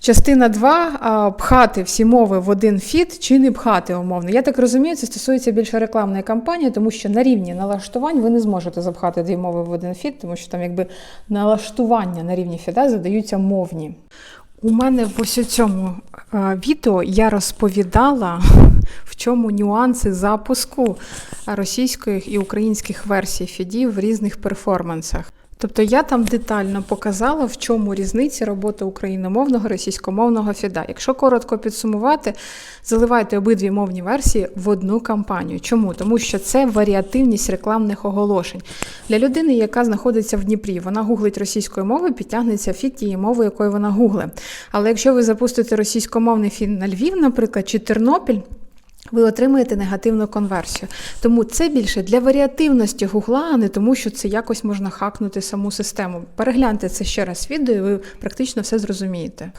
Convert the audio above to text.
Частина 2 пхати всі мови в один фіт чи не пхати умовно. Я так розумію, це стосується більше рекламної кампанії, тому що на рівні налаштувань ви не зможете запхати дві мови в один фіт, тому що там якби налаштування на рівні фіда задаються мовні. У мене в ось цьому відео я розповідала, в чому нюанси запуску російських і українських версій фідів в різних перформансах. Тобто я там детально показала, в чому різниця роботи україномовного російськомовного фіда. Якщо коротко підсумувати, заливайте обидві мовні версії в одну кампанію. Чому? Тому що це варіативність рекламних оголошень. Для людини, яка знаходиться в Дніпрі, вона гуглить російською мовою, підтягнеться фід тієї мови, якою вона гугле. Але якщо ви запустите російськомовний фід на Львів, наприклад, чи Тернопіль. Ви отримаєте негативну конверсію. Тому це більше для варіативності гугла, а не тому, що це якось можна хакнути саму систему. Перегляньте це ще раз відео, і ви практично все зрозумієте.